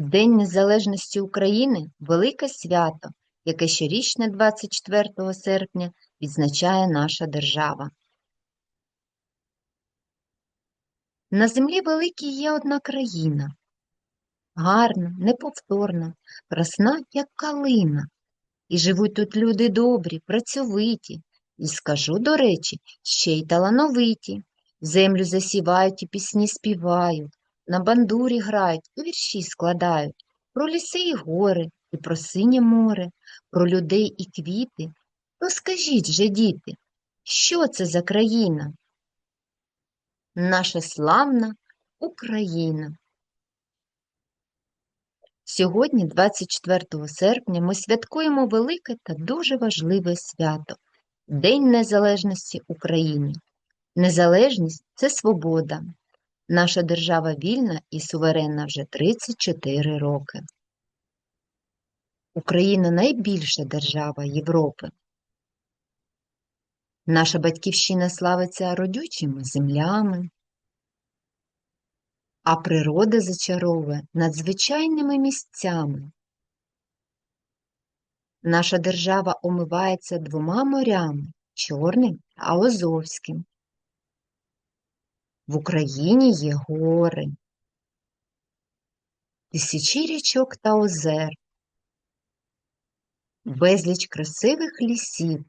День Незалежності України велике свято, яке щорічне 24 серпня відзначає наша держава. На землі великій є одна країна, гарна, неповторна, красна, як калина. І живуть тут люди добрі, працьовиті, і скажу, до речі, ще й талановиті. Землю засівають і пісні співають, на бандурі грають і вірші складають. Про ліси і гори, і про синє море, про людей і квіти. То скажіть же, діти, що це за країна? Наша славна Україна. Сьогодні, 24 серпня, ми святкуємо велике та дуже важливе свято День Незалежності України. Незалежність це свобода. Наша держава вільна і суверенна вже 34 роки. Україна найбільша держава Європи. Наша батьківщина славиться родючими землями, а природа зачаровує надзвичайними місцями. Наша держава омивається двома морями Чорним та Азовським. В Україні є гори, тисячі річок та озер, безліч красивих лісів.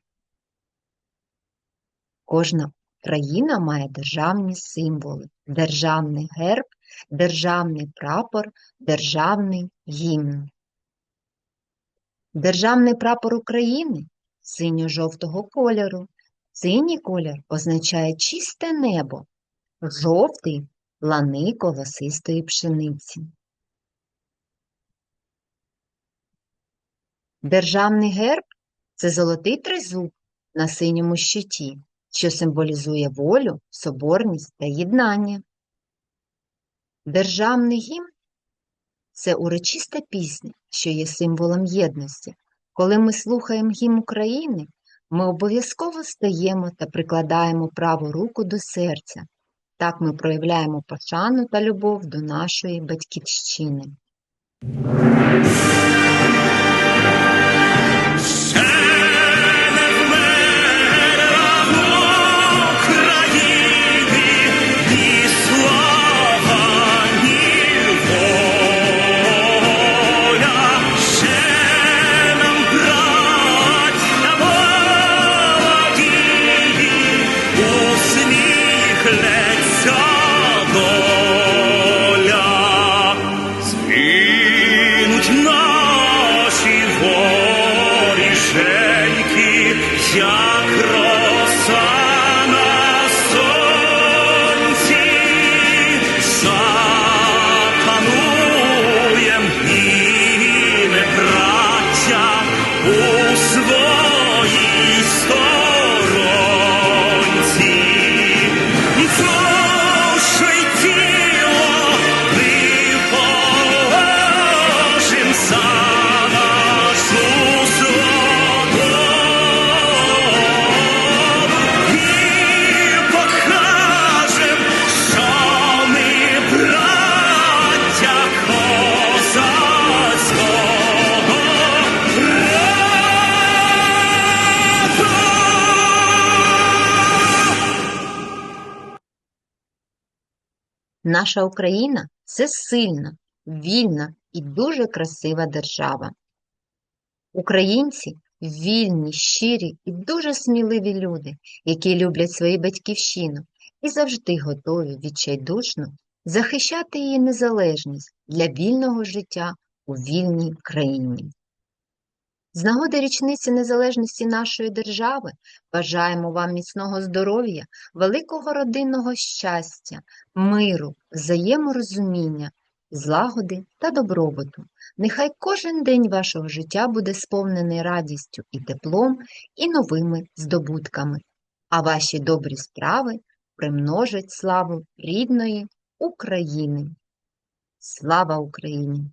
Кожна країна має державні символи, державний герб, державний прапор, державний гімн. Державний прапор України синьо-жовтого кольору. Синій колір означає чисте небо, жовтий лани колосистої пшениці. Державний герб це золотий тризуб на синьому щиті, що символізує волю, соборність та єднання. Державний гімн це урочиста пісня, що є символом єдності. Коли ми слухаємо гімн України, ми обов'язково стаємо та прикладаємо праву руку до серця. Так ми проявляємо пошану та любов до нашої батьківщини. Наша Україна це сильна, вільна і дуже красива держава. Українці вільні, щирі і дуже сміливі люди, які люблять свою батьківщину і завжди готові відчайдушно захищати її незалежність для вільного життя у вільній країні. З нагоди річниці незалежності нашої держави бажаємо вам міцного здоров'я, великого родинного щастя, миру, взаєморозуміння, злагоди та добробуту. Нехай кожен день вашого життя буде сповнений радістю і теплом, і новими здобутками, а ваші добрі справи примножать славу рідної України. Слава Україні!